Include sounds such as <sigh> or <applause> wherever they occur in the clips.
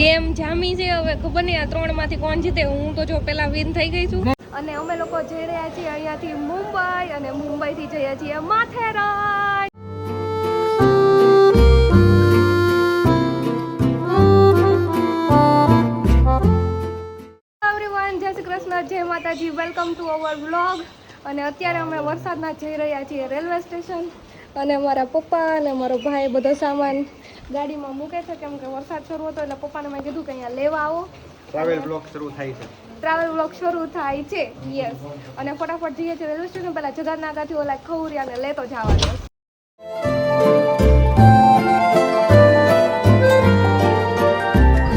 Game જામી છે, હવે ખબર નહીં આ ત્રણમાંથી કોણ જીતે, હું તો જો પેલા વિન થઈ ગઈ છું. અને અમે લોકો જઈ રહ્યા છીએ અહીંયાથી મુંબઈ અને મુંબઈ થી જઈએ છીએ માથેરાન. જય માતાજી વેલકમ ટુ અવર વ્લોગ અને અત્યારે અમે વરસાદના જઈ રહ્યા છીએ રેલવે સ્ટેશન. અને મારા પપ્પા અને મારો ભાઈ બધો સામાન ગાડીમાં મૂકે છે કેમ કે વરસાદ શરૂ હતો એટલે પપ્પાને મેં કીધું કે અહીંયા લેવા આવો. ટ્રાવેલ બ્લોક શરૂ થાય છે. ટ્રાવેલ બ્લોક શરૂ થાય છે યસ અને ફટાફટ જઈએ છીએ રેલવે સ્ટેશન પહેલાં જગતનાકાથી ઓલા ખવરિયાને લેતો જવાનો.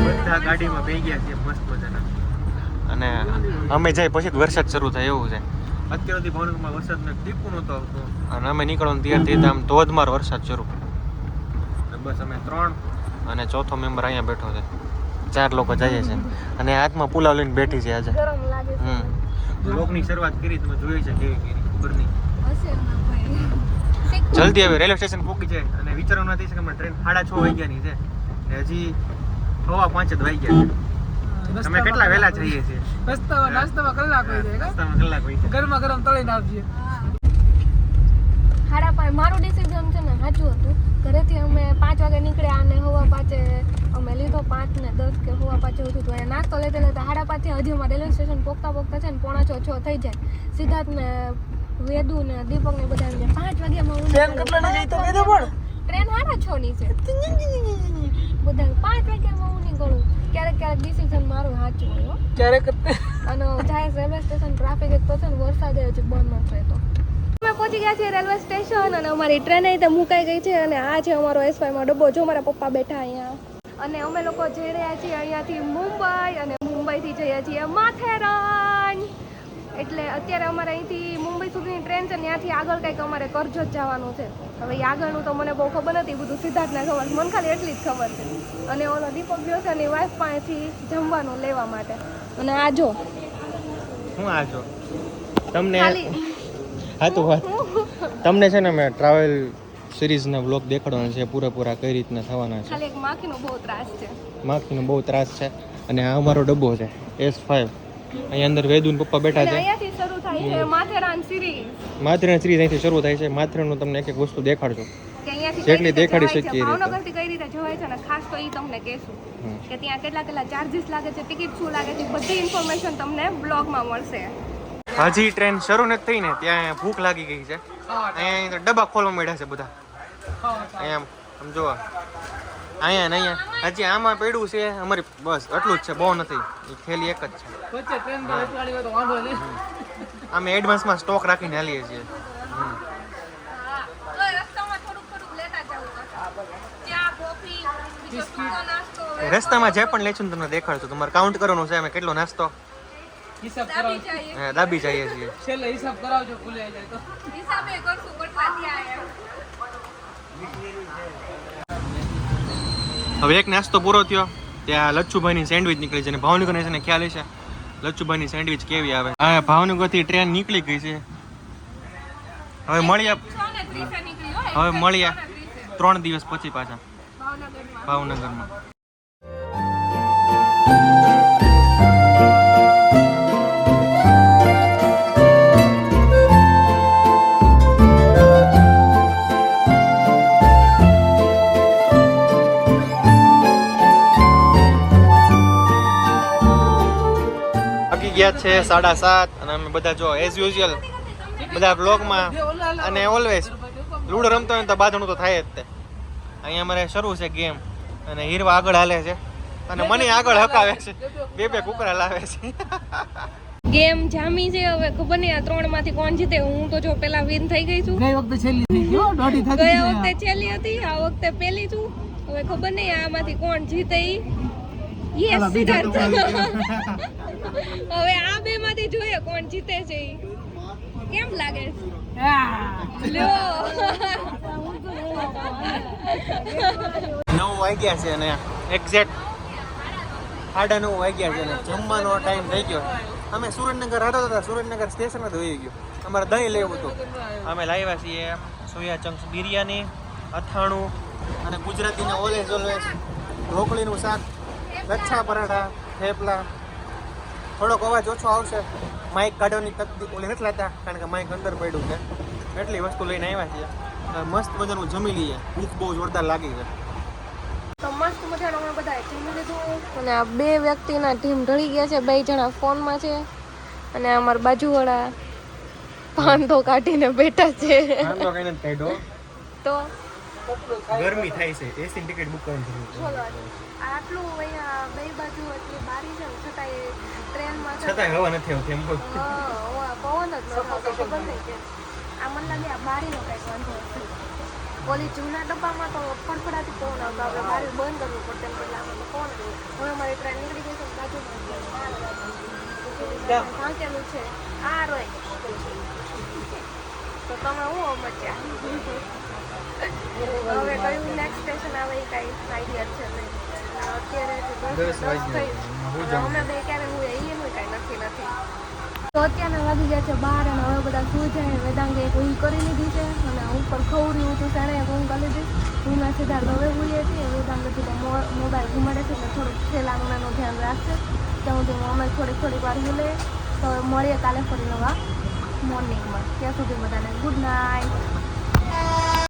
બધા ગાડીમાં ગયા છે મસ્ત મજાના. અને અમે જાય પછી વરસાદ શરૂ થાય એવું છે. અત્યારથી ભાવનગરમાં વરસાદ ને ટીપું નહોતો આવતો. અને અમે નીકળવાનું તૈયાર થઈ આમ ધોધમાર વરસાદ શરૂ. બસ અમે ત્રણ. અને ચોથો મેમ્બર અહીંયા બેઠો છે. ચાર લોકો જઈએ છે. અને હાથમાં પુલાવ લઈને બેઠી છે આજે. ગરમ હમ. બ્લોગની શરૂઆત કરી તમે જોઈ છે કેવી કરી ખબર નહીં. હશે ને ભાઈ. જલ્દી હવે રેલવે સ્ટેશન પહોંચી જાય. અને વિચારવા નથી કે અમે ટ્રેન સાડા છ વાગ્યાની છે. ને હજી સવા પાંચ જ વાગ્યા છે. અમે કેટલા વહેલા જઈએ છીએ? રસ્તામાં નાસ્તામાં કલાક હોય જાય રસ્તામાં કલાક હોય છે. ગરમા ગરમ તળીને આપજે હાડા પાંચ મારું ડિસિઝન છે ને સાચું હતું. ઘરેથી અમે પાંચ વાગે નીકળ્યા અને હવા પાંચે અમે લીધો પાંચ ને દસ કે હવા પાંચે ઉઠ્યું હતું. અને નાસ્તો લેતા લેતા હાડા પાંચે હજી અમારે રેલવે સ્ટેશન પોકતા પોકતા છે ને પોણા છ છ થઈ જાય. સિદ્ધાર્થ ને વેદુ ને દીપક ને બધા પાંચ વાગ્યામાં હું ટ્રેન હારા છો તો કહી પણ? ટ્રેન હાડા છ ની છે. બધા પાંચ વાગ્યામાં હું નીકળું. ક્યારેક ક્યારેક ડિસિઝન મારું સાચું હોય ક્યારેક અને જાય રેલવે સ્ટેશન ટ્રાફિક એક તો છે ને વરસાદ હજી બંધ નથી થતો અમે પહોંચી ગયા છીએ રેલવે સ્ટેશન અને અમારી ટ્રેન અહીં મુકાઈ ગઈ છે અને આ છે અમારો એસમાં ડબ્બો. જો મારા પપ્પા બેઠા અહીંયા. અને અમે લોકો જઈ રહ્યા છીએ અહીંયાથી મુંબઈ અને મુંબઈથી જઈએ છીએ માથેરાન. એટલે અત્યારે અમારે અહીંથી મુંબઈ સુધીની ટ્રેન છે ત્યાંથી આગળ કંઈક અમારે કરજો જ જવાનું છે. હવે આગળનું તો મને બહુ ખબર નથી બધું સિદ્ધાર્થને ખબર છે મને ખાલી એટલી જ ખબર છે. અને ઓલો દીપક છે એની વાઈફ પાસેથી જમવાનું લેવા માટે. અને આ જો. હું આ છો તમને ખાલી હા તો વાત તમને છે ને મેં ટ્રાવેલ સિરીઝના બ્લોગ દેખાડવાના છે પૂરેપૂરા કઈ રીતના થવાના છે? ખાલી એક માખીનો બહુ ત્રાસ છે. માખીનો બહુ ત્રાસ છે અને આ અમારો ડબ્બો છે એસ ફાઈવ અહીંયા અંદર વેદુન પપ્પા બેઠા છે. અહીંયાથી શરૂ થાય છે માથેરાન સિરીઝ માથેરાન સિરીઝ અહીંથી શરૂ થાય છે. માથેરાનનું તમને એક એક વસ્તુ દેખાડજો. જેટલી દેખાડી શકીએ ભાવનગરથી કઈ રીતે જવાય છે ખાસ તો એ તમને કહેશું કે ત્યાં કેટલા કેટલા ચાર્જીસ લાગે છે ટિકિટ શું લાગે છે બધી ઇન્ફોર્મેશન તમને બ્લોગમાં મળશે. હજી ટ્રેન શરૂ નથી થઈ ને ત્યાં ભૂખ લાગી ગઈ છે. અહીંયા તો ડબ્બા ખોલવા મળ્યા છે બધા. અહીંયા આમ જો અહીંયા ને અહીંયા. હજી આમાં પડ્યું છે અમારી બસ એટલું જ છે બહુ નથી. એ થેલી એક જ છે. અમે એડવાન્સમાં સ્ટોક રાખીને હાલીએ છીએ. રસ્તામાં જે પણ લેશું તમને દેખાડશું. તમારે કાઉન્ટ કરવાનું છે અમે કેટલો નાસ્તો. હિસાબ દાબી હા દાબી જઈએ છીએ. છેલ્લે હિસાબ કરાવજો ભૂલે જાય તો. હિસાબે કરશું કેટલા થયા એમ. હવે એક નાસ્તો પૂરો થયો. ત્યાં લચ્છુભાઈની સેન્ડવિચ નીકળી છે અને ભાવનગર છે ને ખ્યાલ છે લચ્છુભાઈની સેન્ડવિચ કેવી આવે? હા ભાવનગરથી ટ્રેન નીકળી ગઈ છે. હવે મળ્યા હવે મળ્યા. ત્રણ દિવસ. પછી પાછા. ભાવનગરમાં. ભાવનગરમાં વાગી ગયા છે સાડા સાત અને અમે બધા જો એઝ યુઝ્યુઅલ બધા બ્લોગમાં અને ઓલવેઝ લૂડો રમતો હોય તો બાંધણું તો થાય જ તે. અહીંયા અમારે શરૂ છે ગેમ અને હીરવા આગળ હાલે છે અને મને આગળ હકાવે છે. બે બે કુકરા લાવે છે. ગેમ જામી છે હવે ખબર નહીં આ ત્રણમાંથી કોણ જીતે. હું તો જો પેલા વિન થઈ ગઈ છું. ગઈ વખતે છેલ્લી થઈ ગયો દોઢી થતી ગયા વખતે છેલ્લી હતી આ વખતે પેલી છું. હવે ખબર નહીં આમાંથી કોણ જીતે ઈ. યસ સિદ્ધાર્થ <laughs> હવે આ બે માંથી જોઈએ કોણ જીતે છે કેમ લાગે? છે લ્યો નવ વાગ્યા છે અને એક્ઝેક્ટ સાડા નવ વાગ્યા છે અને જમવાનો ટાઈમ થઈ ગયો. અમે સુરેન્દ્રનગર હતા હતા સુરેન્દ્રનગર સ્ટેશન જ હોઈ ગયું. અમારે દહીં લેવું હતું. અમે લાવ્યા છીએ સોયા ચંક્સ બિરયાની અથાણું અને ગુજરાતીના ઓલેજ ઓલવેજ ઢોકળીનું શાક. લચ્છા પરાઠા થેપલા. થોડોક અવાજ ઓછો આવશે. માઇક કાઢવાની તકલીફ ઓલી નથી લેતા કારણ કે માઇક અંદર પડ્યું છે. એટલી વસ્તુ લઈને આવ્યા છીએ. મસ્ત મજાનું જમી લઈએ. ભૂખ બહુ જોરદાર લાગી છે. તો મસ્ત મજાનું અમે બધા જમી લીધું. અને આ બે વ્યક્તિના ટીમ ઢળી ગયા છે. બે જણા ફોનમાં છે. અને અમારા બાજુવાળા પાંદો કાઢીને બેઠા છે. તો ગરમી થાય છે. એસી ટિકિટ બુક કરવાની જરૂર આટલું અહીંયા બે બાજુ એટલી બારી છે છતાંય ટ્રેનમાં છતાંય હવા નથી આવતી એમ કહું પવન જ ન ખબર નહીં કેમ. આ મને લાગે આ બારીનો કંઈક વાંધો હશે. ઓલી જૂના ડબ્બામાં તો ફડફડાટી પવન આવતો આપણે બારી બંધ કરવું પડતું એમ એટલે આમાં તો પવન હવે અમારી ટ્રેન નીકળી ગઈ છે બાજુમાં છે. ઢાંકેલું છે. આ રોય. તો તમે હું મચ્યા હવે કયું નેક્સ્ટ સ્ટેશન આવે એ કાંઈ આઈડિયા છે નહીં. અત્યારે દસ વાગ્યા. થઈ અમે બે ક્યારે હું એનું કાંઈ નક્કી નથી. તો અત્યારના વાગી ગયા છે બાર અને હવે બધા શું જાય. વેદાંગે એક ઊંઘ કરી લીધી છે અને ખવરી હતું તેણે એક ઊંઘ કરી લીધી. હું સીધા હવે હોઈએ છીએ. વેદાંગ મોબાઈલ ઘુમાડે છે એટલે થોડુંક છેલ્લા એનું ધ્યાન રાખશે. ત્યાં સુધી અમે થોડીક થોડીક વાર ભૂલે તો મળીએ કાલે ફરી નવા મોર્નિંગમાં ત્યાં સુધી બધાને ગુડ નાઇટ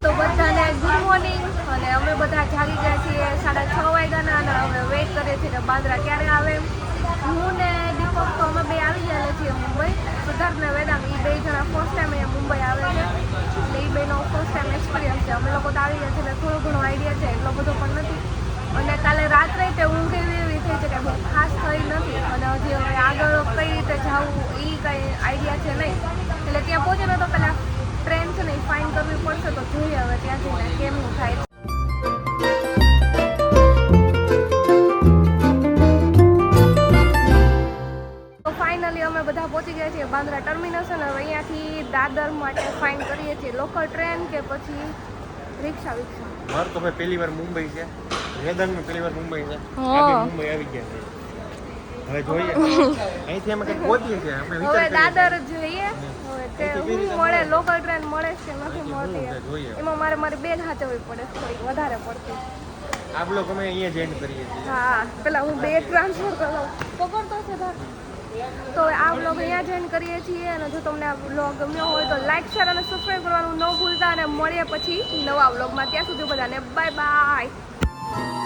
તો બધાને ગુડ મોર્નિંગ અને અમે બધા જાગી ગયા છીએ સાડા છ વાગ્યાના અને અમે વેઇટ કરીએ છીએ કે બાંદ્રા. ક્યારે આવે? હું ને દીપક તો અમે બે આવી ગયા છીએ મુંબઈ. સિદ્ધાર્થ ને વેદાંત એ બે જણા ફર્સ્ટ ટાઈમ અહીંયા મુંબઈ આવે છે. એટલે એ બેનો ફર્સ્ટ ટાઈમ એક્સપિરિયન્સ છે. અમે લોકો તો આવી ગયા છે એટલે થોડો ઘણો આઈડિયા છે. એટલો બધો પણ નથી. અને કાલે રાત્રે તે ઊંઘ એવી એવી થઈ છે કે બહુ ખાસ થઈ નથી. અને હજી હવે આગળ કઈ રીતે જવું એ કંઈ આઈડિયા છે નહીં. એટલે ત્યાં પહોંચે તો પહેલાં ટ્રેન છે ને એ ફાઇન કરવી પડશે તો જોઈએ હવે ત્યાં જઈને કેમનું થાય. દાદર માટે ફાઇન કરીએ છીએ. લોકલ ટ્રેન કે પછી રિક્ષા વિક્ષા? મારું તો ભાઈ પહેલી વાર મુંબઈ છે. વેદન પહેલી વાર મુંબઈ છે. મુંબઈ આવી ગયા છે. હવે જોઈએ. અહીંથી અમે કંઈક પહોંચીએ છીએ. અમે હવે દાદર જોઈએ. હવે તે હું મળે લોકલ ટ્રેન મળે છે નથી મળતી. એમાં મારે મારી બેન હાચવવી પડે થોડીક વધારે પડતી. આ બ્લોક અમે અહીંયા જ એન્ડ કરીએ છીએ. હા પેલા હું બે ટ્રાન્સફર કરું પકડતો છે તો આ બ્લોગ અહીંયા જોઈન કરીએ છીએ અને જો તમને આ બ્લોગ ગમ્યો હોય તો લાઈક શેર અને સબસ્ક્રાઈબ કરવાનું ન ભૂલતા અને મળીએ પછી નવા બ્લોગમાં ત્યાં સુધી બધાને બાય બાય